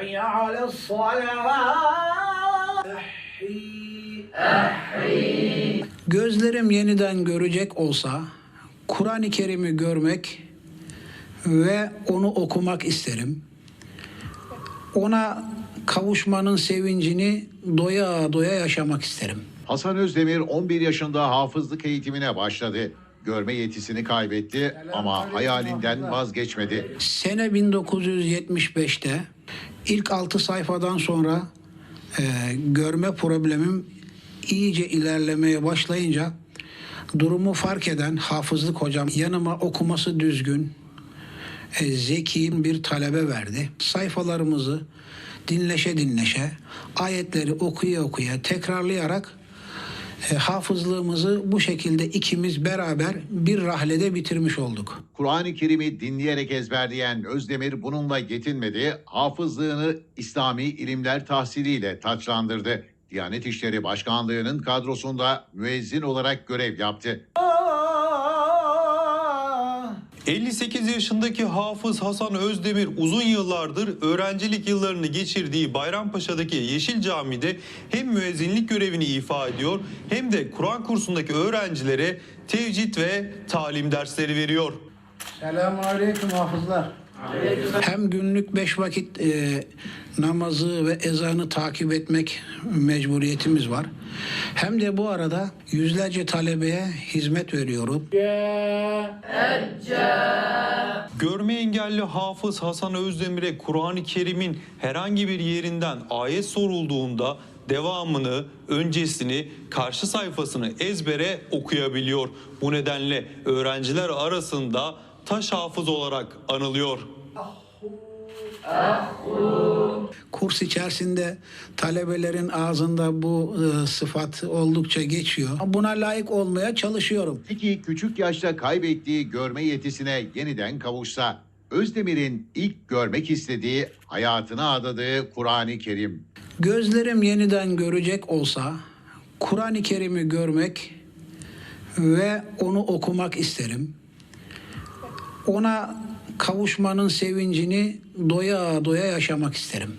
حي على الصلاة Gözlerim yeniden görecek olsa Kur'an-ı Kerim'i görmek ve onu okumak isterim. Ona kavuşmanın sevincini doya doya yaşamak isterim. Hasan Özdemir 11 yaşında hafızlık eğitimine başladı. Görme yetisini kaybetti ama hayalinden vazgeçmedi. Sene 1975'te ilk 6 sayfadan sonra e, görme problemim iyice ilerlemeye başlayınca durumu fark eden hafızlık hocam yanıma okuması düzgün, e, zeki bir talebe verdi. Sayfalarımızı dinleşe dinleşe, ayetleri okuya okuya, tekrarlayarak e, hafızlığımızı bu şekilde ikimiz beraber bir rahlede bitirmiş olduk. Kur'an-ı Kerim'i dinleyerek ezberleyen Özdemir bununla yetinmedi. Hafızlığını İslami ilimler tahsiliyle taçlandırdı. Diyanet İşleri Başkanlığı'nın kadrosunda müezzin olarak görev yaptı. 58 yaşındaki Hafız Hasan Özdemir uzun yıllardır öğrencilik yıllarını geçirdiği Bayrampaşa'daki Yeşil Cami'de hem müezzinlik görevini ifa ediyor hem de Kur'an kursundaki öğrencilere tevcid ve talim dersleri veriyor. Selamun aleyküm hafızlar. Hem günlük beş vakit e, namazı ve ezanı takip etmek mecburiyetimiz var. Hem de bu arada yüzlerce talebeye hizmet veriyorum. Görme engelli Hafız Hasan Özdemir'e Kur'an-ı Kerim'in herhangi bir yerinden ayet sorulduğunda devamını, öncesini, karşı sayfasını ezbere okuyabiliyor. Bu nedenle öğrenciler arasında taş hafız olarak anılıyor. Kurs içerisinde talebelerin ağzında bu e, sıfat oldukça geçiyor. Buna layık olmaya çalışıyorum. Peki küçük yaşta kaybettiği görme yetisine yeniden kavuşsa Özdemir'in ilk görmek istediği, hayatına adadığı Kur'an-ı Kerim. Gözlerim yeniden görecek olsa Kur'an-ı Kerim'i görmek ve onu okumak isterim. Ona kavuşmanın sevincini doya doya yaşamak isterim.